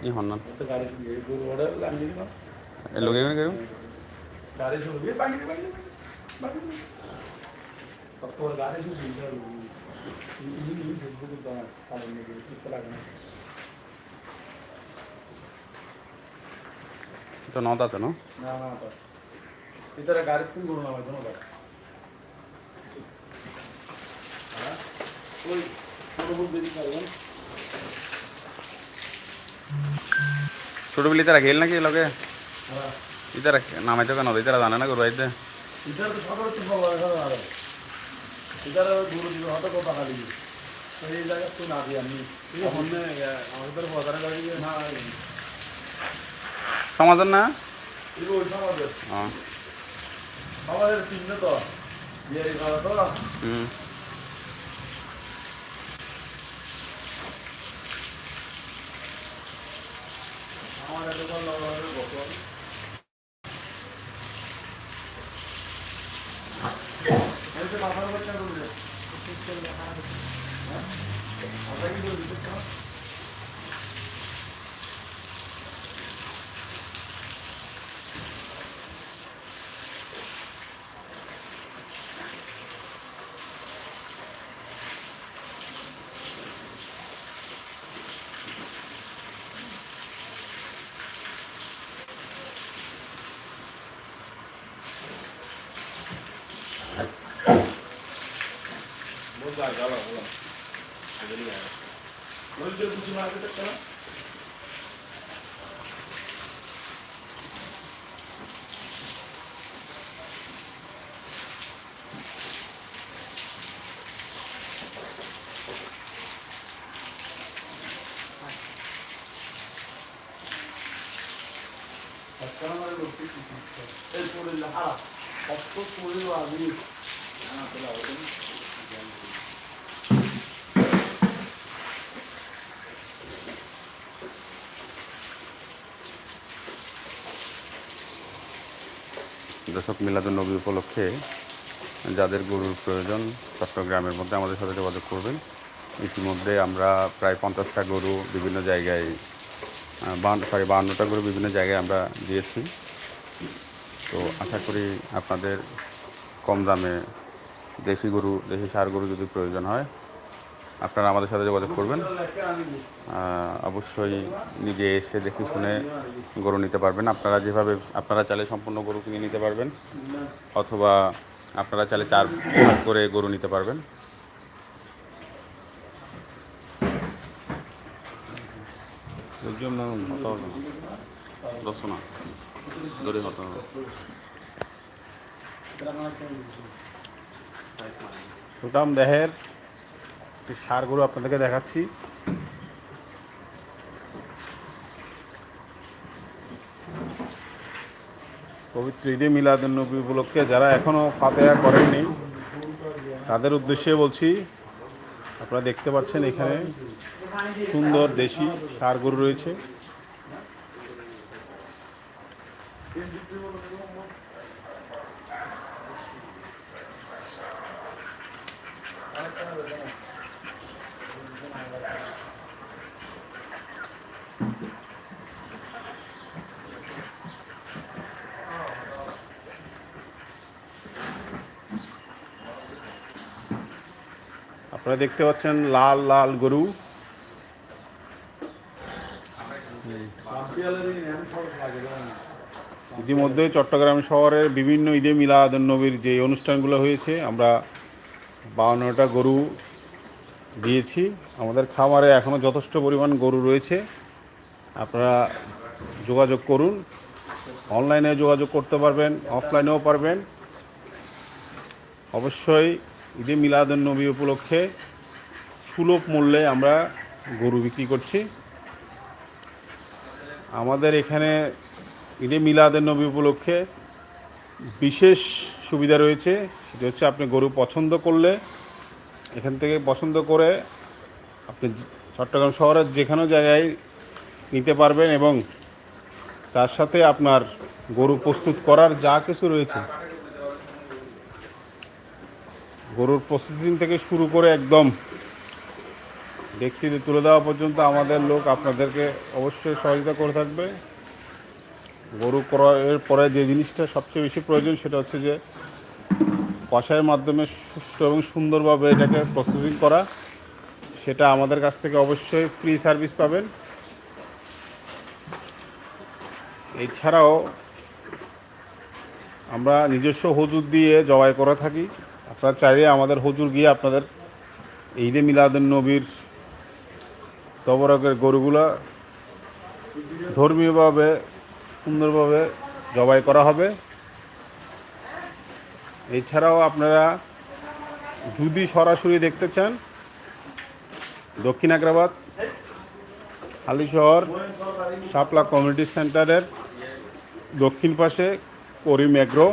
ই হন না গাড়ি গরু অর্ডার লাগিয়ে দিলাম এ লোকে কেন কেন গাড়ি শুরু দিয়ে বাকি বাকি বাকি তারপর গাড়ি শুরু দিয়ে এই এই ফেসবুকে তোমার কালো মেয়ে কিছু লাগে বিলি তারা খেল নাকি লগে হ্যাঁ ইতারা নামাইতো কেন ইতারা জানে না গরু আইতে ইতারা তো সকালে তো পাবো এখন আর ইতারা গরু দিবে হয়তো কত টাকা দিবি এই জায়গা তো না দিই আমি এখন আমাদের বাজারে গাড়ি না সমাধান না এগুলো ওই সমাজের হ্যাঁ আমাদের চিহ্ন তো বিয়ারি খাওয়া তো হুম আমাদের দোকান লাগানোর বসবাস এসে মাথার বাচ্চা করবে আমরা الكلام اللي الحرف الصوت والوعدين أنا طلع দর্শক মিলাদুল নবী উপলক্ষে যাদের গরুর প্রয়োজন চট্টগ্রামের মধ্যে আমাদের সাথে যোগাযোগ করবেন। ইতিমধ্যে আমরা প্রায় পঞ্চাশটা গরু বিভিন্ন জায়গায় বান্ন সরি বাহান্নটা গরু বিভিন্ন জায়গায় আমরা দিয়েছি। তো আশা করি আপনাদের কম দামে দেশি গরু, দেশি সার গরু যদি প্রয়োজন হয় আপনারা আমাদের সাথে যোগাযোগ করবেন। অবশ্যই নিজে এসে দেখে শুনে গরু নিতে পারবেন। আপনারা যেভাবে, আপনারা চাইলে সম্পূর্ণ গরু কিনে নিতে পারবেন, অথবা আপনারা চাইলে চার করে গরু নিতে পারবেন। দেহের একটি সার গরু আপনাদেরকে দেখাচ্ছি। পবিত্র ঈদে মিলাদুল নবী উপলক্ষে যারা এখনও ফাতেহা করেননি, তাদের উদ্দেশ্যে বলছি, আপনারা দেখতে পাচ্ছেন এখানে সুন্দর দেশি সার গরু রয়েছে। আপনারা দেখতে পাচ্ছেন লাল লাল গরু। ইতিমধ্যে চট্টগ্রাম শহরের বিভিন্ন ঈদে মিলাদ নবীর যে অনুষ্ঠানগুলো হয়েছে, আমরা বাউন্নটা গরু দিয়েছি। আমাদের খামারে এখনও যথেষ্ট পরিমাণ গরু রয়েছে। আপনারা যোগাযোগ করুন। অনলাইনে যোগাযোগ করতে পারবেন, অফলাইনেও পারবেন। অবশ্যই ঈদে মিলাদুন নবী উপলক্ষে সুলভ মূল্যে আমরা গরু বিক্রি করছি। আমাদের এখানে ঈদে মিলাদের নবী উপলক্ষে বিশেষ সুবিধা রয়েছে, সেটা হচ্ছে আপনি গরু পছন্দ করলে, এখান থেকে পছন্দ করে আপনি চট্টগ্রাম শহরের যেখানে জায়গায় নিতে পারবেন এবং তার সাথে আপনার গরু প্রস্তুত করার যা কিছু রয়েছে গরুর প্রসেসিং থেকে শুরু করে একদম ডেক্সিতে তুলে দেওয়া পর্যন্ত আমাদের লোক আপনাদেরকে অবশ্যই সহযোগিতা করে থাকবে। গরু ক্রয়ের পরে যে জিনিসটা সবচেয়ে বেশি প্রয়োজন সেটা হচ্ছে যে কষায়ের মাধ্যমে সুষ্ঠু এবং সুন্দরভাবে এটাকে প্রসেসিং করা, সেটা আমাদের কাছ থেকে অবশ্যই ফ্রি সার্ভিস পাবেন। এছাড়াও আমরা নিজস্ব হুজুর দিয়ে জবাই করে থাকি। আপনারা চাইলে আমাদের হুজুর গিয়ে আপনাদের ঈদে মিলাদুন নবীর তবরকের গরুগুলা ধর্মীয়ভাবে, সুন্দরভাবে জবাই করা হবে। এছাড়াও আপনারা যদি সরাসরি দেখতে চান, দক্ষিণ আগ্রাবাদ, হালিশহর, শাপলা কমিউনিটি সেন্টারের দক্ষিণ পাশে করিম এগ্রো।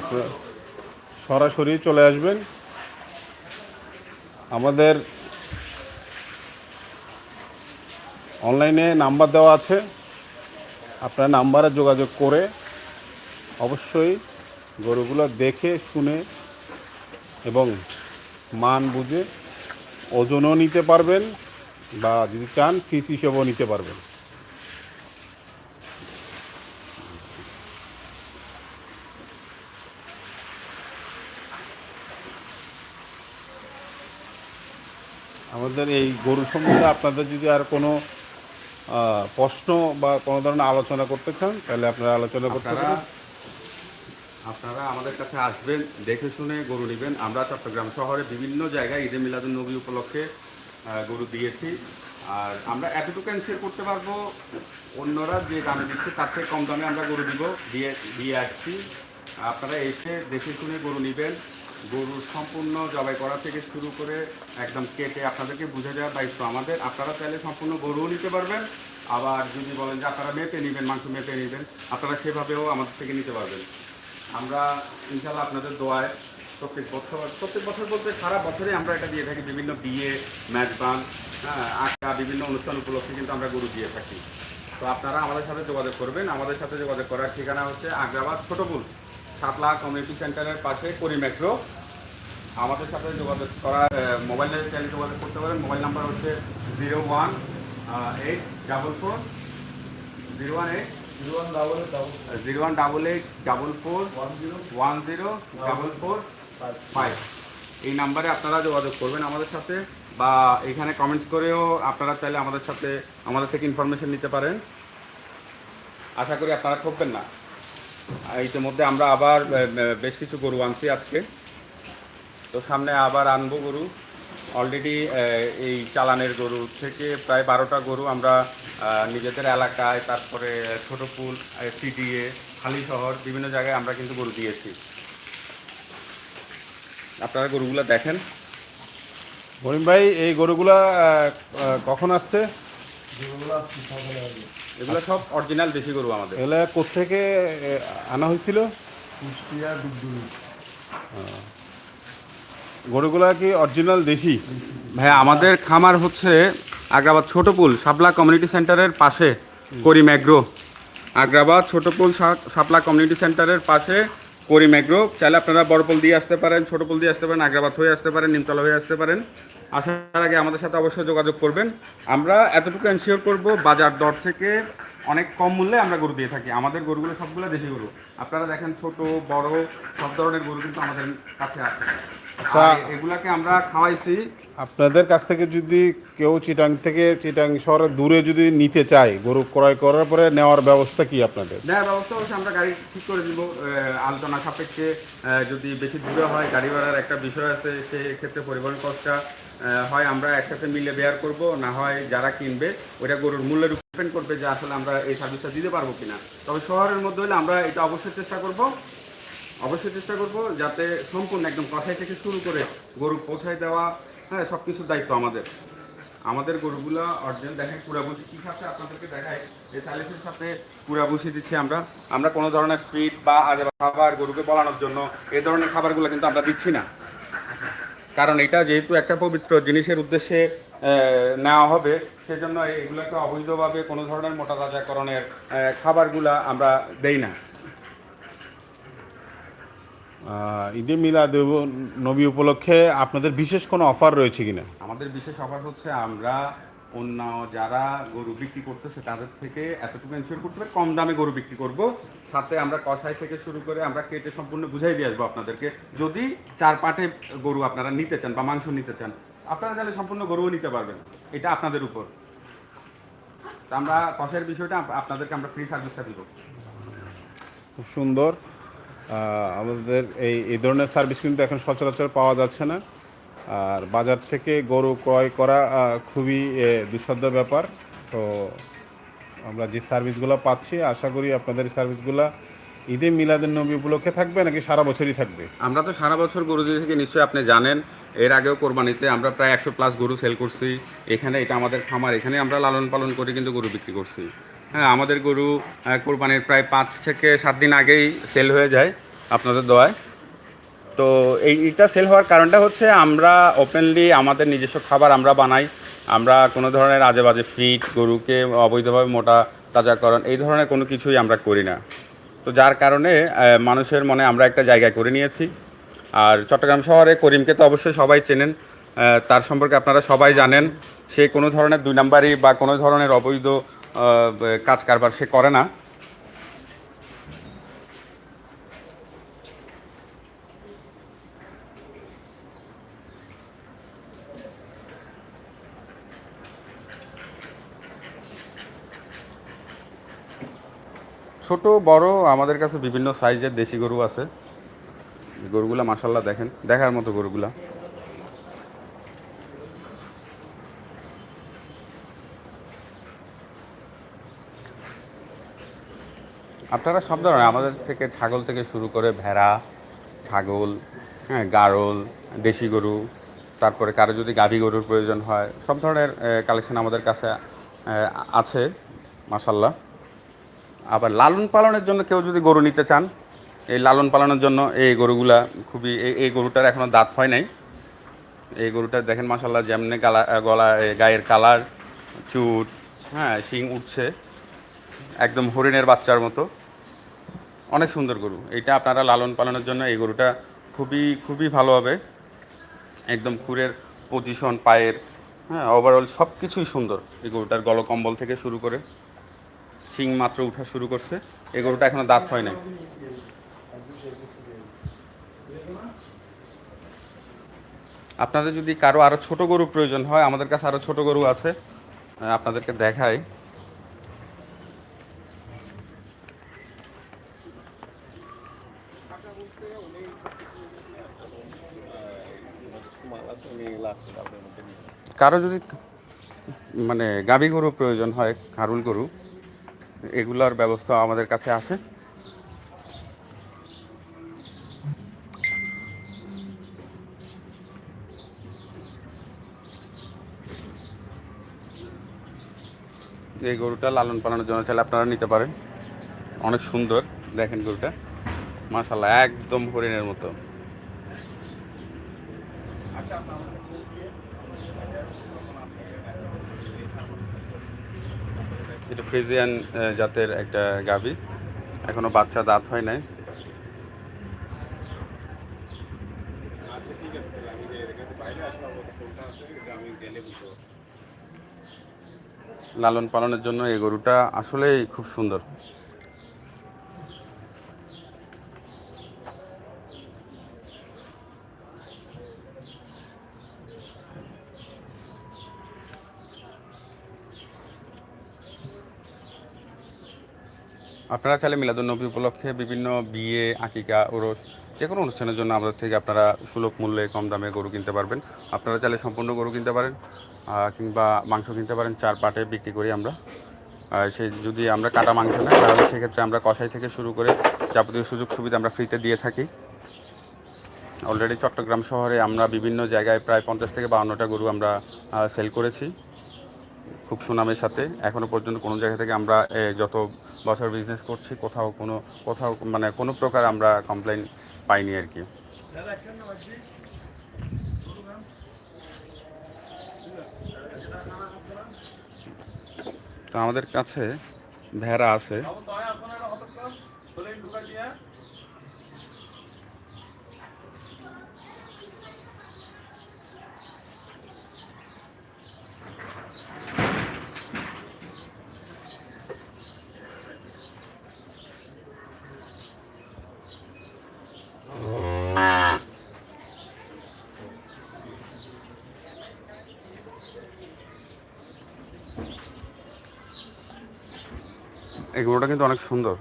আপনারা সরাসরি চলে আসবেন। আমাদের অনলাইনে নাম্বার দেওয়া আছে। আপনার নাম্বারে যোগাযোগ করে অবশ্যই গরুগুলো দেখে, শুনে এবং মান বুঝে ওজনও নিতে পারবেন বা যদি চান ফিস হিসেবেও নিতে পারবেন। আমাদের এই গরু সম্বন্ধে আপনাদের যদি আর কোনো প্রশ্ন বা কোনো ধরনের আলোচনা করতে চান তাহলে আপনারা আলোচনা করতে পারেন। আপনারা আমাদের কাছে আসবেন দেখে শুনে গরু নেবেন। আমরা চট্টগ্রাম শহরে বিভিন্ন জায়গায় ঈদে মিলাদুল নবী উপলক্ষে গরু দিয়েছি। আর আমরা এতটুকু এনশিওর করতে পারব অন্যরা যে দামে দিচ্ছে তার থেকে কম দামে আমরা গরু দিব দিয়ে দিয়ে আসছি। আপনারা এসে দেখে শুনে গরু নেবেন। গরু সম্পূর্ণ জবাই করা থেকে শুরু করে একদম কেটে আপনাদেরকে বুঝে দেওয়ার দায়িত্ব আমাদের। আপনারা চাইলে সম্পূর্ণ গরুও নিতে পারবেন, আবার যদি বলেন যে আপনারা মেপে নেবেন, মাংস মেপে নেবেন, আপনারা সেভাবেও আমাদের থেকে নিতে পারবেন। আমরা ইনশাল্লাহ আপনাদের দোয়ায় প্রত্যেক বছর প্রত্যেক বছর বলতে সারা বছরে আমরা এটা দিয়ে থাকি বিভিন্ন বিয়ে, ম্যাচ বান হ্যাঁ আঁকা বিভিন্ন অনুষ্ঠান উপলক্ষে কিন্তু আমরা গরু দিয়ে থাকি। তো আপনারা আমাদের সাথে যোগাযোগ করবেন। আমাদের সাথে যোগাযোগ করার ঠিকানা হচ্ছে আগ্রাবাদ ছোটপুল সাতলা কমিউনিটি সেন্টারের পাশে করি মেট্রো আমাদের সাথে যোগাযোগ করার মোবাইলে চাইলে যোগাযোগ করতে পারেন। মোবাইল নাম্বার হচ্ছে zero one eight double four zero one eight zero one double zero one double eight double four one zero one zero double four five এই নাম্বারে আপনারা যোগাযোগ করবেন আমাদের সাথে বা এখানে কমেন্টস করেও আপনারা চাইলে আমাদের সাথে, আমাদের থেকে ইনফরমেশন নিতে পারেন। আশা করি আপনারা ঠকবেন না। ইতিমধ্যে আমরা আবার বেশ কিছু গরু আনছি আজকে। তো সামনে আবার আনব গরু। অলরেডি এই চালানের গরু থেকে প্রায় বারোটা গরু আমরা নিজেদের এলাকায়, তারপরে ছোটপুল সিডিএ, খালি শহর, বিভিন্ন জায়গায় আমরা কিন্তু গরু দিয়েছি। আপনারা গরুগুলো দেখেন। মহিম ভাই, এই গরুগুলা কখন আসছে? এগুলো সব অরিজিনাল দেশি গরু আমাদের। এগুলা কোথেকে আনা হয়েছিল? কুষ্টিয়া ডুবডুবি গরুগুলা কি অরিজিনাল দেশি? ভাই আমাদের খামার হচ্ছে আগ্রাবাদ ছোটপুল শাপলা কমিউনিটি সেন্টারের পাশে করিম এগ্রো। আগ্রাবাদ ছোটপুল শাপলা কমিউনিটি সেন্টারের পাশে করিম এগ্রো। চাইলে আপনারা বড়পুল দিয়ে আসতে পারেন ছোটপুল দিয়ে আসতে পারেন আগ্রাবাদ হয়ে আসতে পারেন নিমতলা হয়ে আসতে পারেন। আসার আগে আমাদের সাথে অবশ্যই যোগাযোগ করবেন। আমরা এতটুকু এনশিওর করব, বাজার দর থেকে অনেক কম মূল্যে আমরা গরু দিয়ে থাকি। আমাদের গরুগুলো সবগুলো দেশি গরু। আপনারা দেখেন ছোট, বড়, সব ধরনের গরু কিন্তু আমাদের কাছে আছে এগুলাকে আমরা খাওয়াইছি। আপনাদের কাছ থেকে যদি কেউ চিটাং থেকে চিটাং শহরে দূরে যদি নিতে চায় গরু ক্রয় করার পরে নেওয়ার ব্যবস্থা কি আপনাদের? নেওয়ার ব্যবস্থা হচ্ছে আমরা গাড়ি ঠিক করে দিব। আলোচনা সাপেক্ষে যদি বেশি দূরে হয় গাড়ি ভাড়ার একটা বিষয় আছে সেক্ষেত্রে পরিবহন খরচটা হয় আমরা একসাথে মিলে বেয়ার করব না হয় যারা কিনবে ওইটা গরুর মূল্যের উপর ডিপেন্ড করবে যে আসলে আমরা এই সার্ভিসটা দিতে পারব কিনা। তবে শহরের মধ্যে হলে আমরা এটা অবশ্যই চেষ্টা করব। অবশ্যই চেষ্টা করব যাতে সম্পূর্ণ একদম কথাই থেকে শুরু করে গরু পৌঁছায় দেওয়া হ্যাঁ সব কিছুর দায়িত্ব আমাদের। আমাদের গরুগুলা অরিজিনাল দেখেন পুরাবুসি কী খাচ্ছে আপনাদেরকে দেখায়। এই চালিশের সাথে পুরাবুসি দিচ্ছি আমরা। আমরা কোনো ধরনের ফিড বা আজে খাবার গরুকে বলানোর জন্য এই ধরনের খাবারগুলো কিন্তু আমরা দিচ্ছি না। কারণ এটা যেহেতু একটা পবিত্র জিনিসের উদ্দেশ্যে নেওয়া হবে, সেজন্য এগুলোকে অবৈধভাবে কোনো ধরনের মোটা তাজাকরণের খাবারগুলা আমরা দেই না। ঈদে মিলাদ নবী উপলক্ষে আপনাদের বিশেষ কোনো অফার রয়েছে কিনা? আমাদের বিশেষ অফার হচ্ছে আমরা অন্য যারা গরু বিক্রি করতেছে তাদের থেকে এতটুকু এনশিওর করতে হবে কম দামে গরু বিক্রি করব। সাথে আমরা কষাই থেকে শুরু করে আমরা কেটে সম্পূর্ণ বুঝাই দিয়ে আসব আপনাদেরকে। যদি চার পাটে গরু আপনারা নিতে চান বা মাংস নিতে চান আপনারা চাইলে সম্পূর্ণ গরুও নিতে পারবেন। এটা আপনাদের উপর। আমরা কষাইয়ের বিষয়টা আপনাদেরকে আমরা ফ্রি সার্ভিসটা দিব। খুব সুন্দর। আমাদের এই এই ধরনের সার্ভিস কিন্তু এখন সচরাচর পাওয়া যাচ্ছে না। আর বাজার থেকে গরু ক্রয় করা খুবই দুঃসাধ্য ব্যাপার। তো আমরা যে সার্ভিসগুলো পাচ্ছি, আশা করি আপনাদের এই সার্ভিসগুলো ঈদে মিলাদের নবী উপলক্ষে থাকবে নাকি সারা বছরই থাকবে? আমরা তো সারা বছর গরু দিয়ে থেকে নিশ্চয়ই আপনি জানেন, এর আগেও কোরবানিতে আমরা প্রায় একশো প্লাস গরু সেল করছি। এখানে এটা আমাদের খামার, এখানে আমরা লালন পালন করে কিন্তু গরু বিক্রি করছি। হ্যাঁ আমাদের গরু কোরবানির প্রায় পাঁচ থেকে সাত দিন আগেই সেল হয়ে যায় আপনাদের দোয়ায়। তো এই, এটা সেল হওয়ার কারণটা হচ্ছে আমরা ওপেনলি আমাদের নিজস্ব খাবার আমরা বানাই। আমরা কোনো ধরনের আজে বাজে ফিট গরুকে অবৈধভাবে মোটা তাজাকরণ এই ধরনের কোনো কিছুই আমরা করি না। তো যার কারণে মানুষের মনে আমরা একটা জায়গায় করে নিয়েছি। আর চট্টগ্রাম শহরে করিমকে তো অবশ্যই সবাই চেনেন। তার সম্পর্কে আপনারা সবাই জানেন। সে কোনো ধরনের দুই নাম্বারই বা কোনো ধরনের অবৈধ কাজ কারবার সে করে না। ছোট, বড়, আমাদের কাছে বিভিন্ন সাইজের দেশি গরু আছে। গরুগুলা মাসাল্লাহ দেখেন, দেখার মতো গরুগুলা। আপনারা সব ধরনের, আমাদের থেকে ছাগল থেকে শুরু করে ভেড়া, ছাগল হ্যাঁ গারল, দেশি গরু, তারপরে কারও যদি গাভী গরুর প্রয়োজন হয়, সব ধরনের কালেকশন আমাদের কাছে আছে মাসাল্লাহ আবার লালন পালনের জন্য কেউ যদি গরু নিতে চান, এই লালন পালনের জন্য এই গরুগুলা খুবই এই গরুটার এখনও দাঁত হয় নাই। এই গরুটা দেখেন মাসাল্লাহ যেমনি গালা গলা গায়ের কালার, চুট হ্যাঁ শিং উঠছে, একদম হরিণের বাচ্চার মতো। অনেক সুন্দর গরু। এইটা আপনারা লালন পালনের জন্য এই গরুটা খুবই খুবই ভালো হবে। একদম খুরের পজিশন পায়ের হ্যাঁ ওভারঅল সব কিছুই সুন্দর এই গরুটার গলকম্বল থেকে শুরু করে। শিং মাত্র উঠা শুরু করছে। এই গরুটা এখনও দাঁত হয় নাই। আপনাদের যদি কারও আরও ছোট গরু প্রয়োজন হয়, আমাদের কাছে আরও ছোট গরু আছে আপনাদেরকে দেখাই। কারও যদি মানে গাভী গরু প্রয়োজন হয়, খারুল গরু, এগুলোর ব্যবস্থা আমাদের কাছে আছে। এই গরুটা লালন পালনের জন্য চাইলে আপনারা নিতে পারেন। অনেক সুন্দর, দেখেন গরুটা। মাশাল্লাহ একদম হরিণের মতো। এটা ফ্রিজিয়ান জাতের একটা গাভী। এখনও বাচ্চা দাঁত হয় নাই। আচ্ছা লালন পালনের জন্য এই গরুটা আসলেই খুব সুন্দর। আপনারা চাইলে মিলাদুন্নবী উপলক্ষে বিভিন্ন বিয়ে, আকিকা, ওরস যে কোনো অনুষ্ঠানের জন্য আমাদের থেকে আপনারা সুলভ মূল্যে কম দামে গরু কিনতে পারবেন। আপনারা চাইলে সম্পূর্ণ গরু কিনতে পারেন কিংবা মাংস কিনতে পারেন, চার পাটে বিক্রি করি আমরা। সেই যদি আমরা কাটা মাংস নেই, তাহলে সেক্ষেত্রে আমরা কষাই থেকে শুরু করে যাবতীয় সুযোগ সুবিধা আমরা ফ্রিতে দিয়ে থাকি। অলরেডি চট্টগ্রাম শহরে আমরা বিভিন্ন জায়গায় প্রায় পঞ্চাশ থেকে বাউন্নটা গরু আমরা সেল করেছি। খুব সুনামের সাথে। এখনও পর্যন্ত কোনো জায়গা থেকে আমরা যত বছর বিজনেস করছি, কোথাও কোনো, কোথাও মানে কোনো প্রকার আমরা কমপ্লেন পাইনি আর কি। তো আমাদের কাছে ভেড়া আছে। গরুটা কিন্তু অনেক সুন্দর।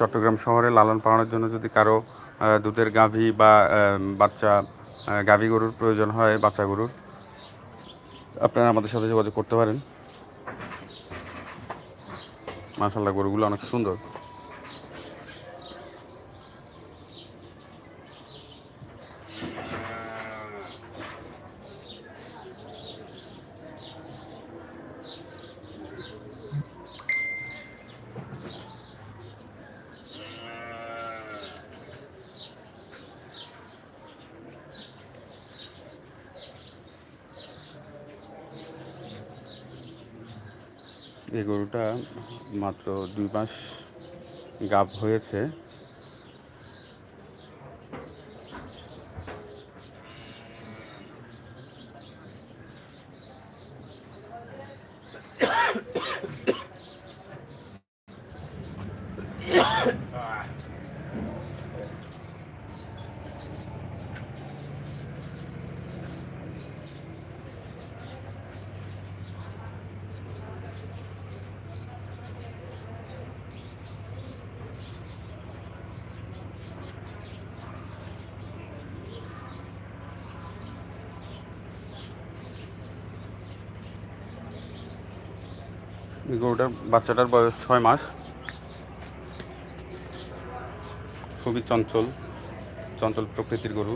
চট্টগ্রাম শহরে লালন পালনের জন্য যদি কারও দুধের গাভী বা বাচ্চা গাভী গরুর প্রয়োজন হয়, বাচ্চা গরুর, আপনারা আমাদের সাথে যোগাযোগ করতে পারেন। মাসাল্লাহ গরুগুলো অনেক সুন্দর। এই গরুটা মাত্র দুই মাস গাব হয়েছে। গরুটার বাচ্চাটার বয়স ছয় মাস। খুবই চঞ্চল চঞ্চল প্রকৃতির গরু।